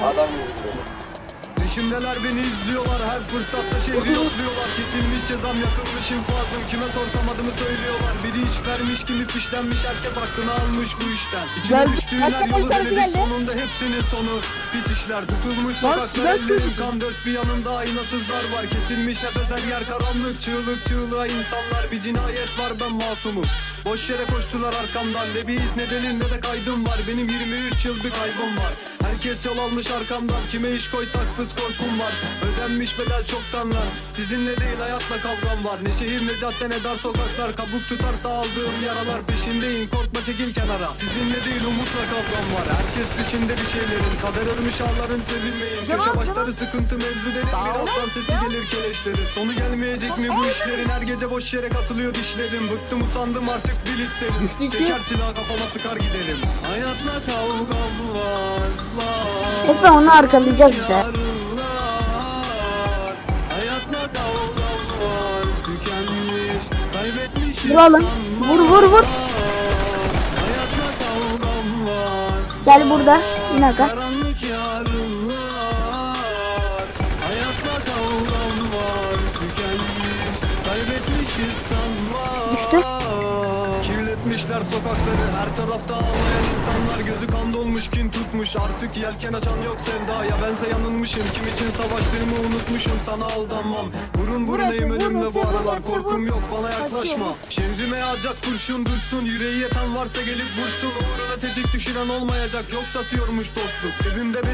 마담 Peşimdeler beni izliyorlar her fırsatta şehri yokluyorlar. Kesilmiş cezam yakılmış infazım kime sorsam adımı söylüyorlar. Biri iş vermiş kimi fişlenmiş herkes hakkını almış bu işten. İçine Gel- düştüğün her Başka yolu polis denedik geldi. sonunda hepsinin sonu. Pis işler tutulmuş Lan sokaklar silah ellerim çocuk. kan dört bir yanımda aynasızlar var. Kesilmiş nefes her yer karanlık çığlık çığlığa insanlar. Bir cinayet var ben masumum. Boş yere koştular arkamdan. Ne bir iz ne delil ne de kaydım var. Benim 23 yıl bir kaybım var. Herkes yol almış arkamdan. Kime iş koysak fıs korkum var. Ödenmiş bedel çoktan lan Sizinle değil hayatla kavgam var. Ne şehir ne cadde ne dar sokaklar Kabuk tutarsa aldığım yaralar Peşindeyim. Korkma çekil kenara. Sizinle değil umutla kavgam var. Herkes peşinde bir şeylerin. Kader örmüş ağların sevilmeyin Köşe başları sıkıntı mevzu derin. Birazdan sesi gelir keleşlerin. Sonu gelmeyecek mi bu işlerin? Her gece boş yere kasılıyor dişlerim. Bıktım usandım artık bil isterim. Çeker silah kafama sıkar gidelim Hayatla kavgam var. Efe onu arkalayacağız bize. Vuralım. Vur, vur, vur. Gel burada. İn aga. Düştü. Kirletmişler sokakları Her tarafta ağlayan insanlar Gözü kan dolmuş kin tutmuş Artık yelken açan yok sevdaya Bense yanılmışım Kim için savaştığımı unutmuşum Sana aldanmam Burun burunayım Vur Önümde bu aralar Korkum yok bana yaklaşma. Şehrime yağacak kurşun dursun Yüreği yeten varsa gelip vursun. Uğruna tetik düşüren olmayacak Yok satıyormuş dostluk. Evimde beş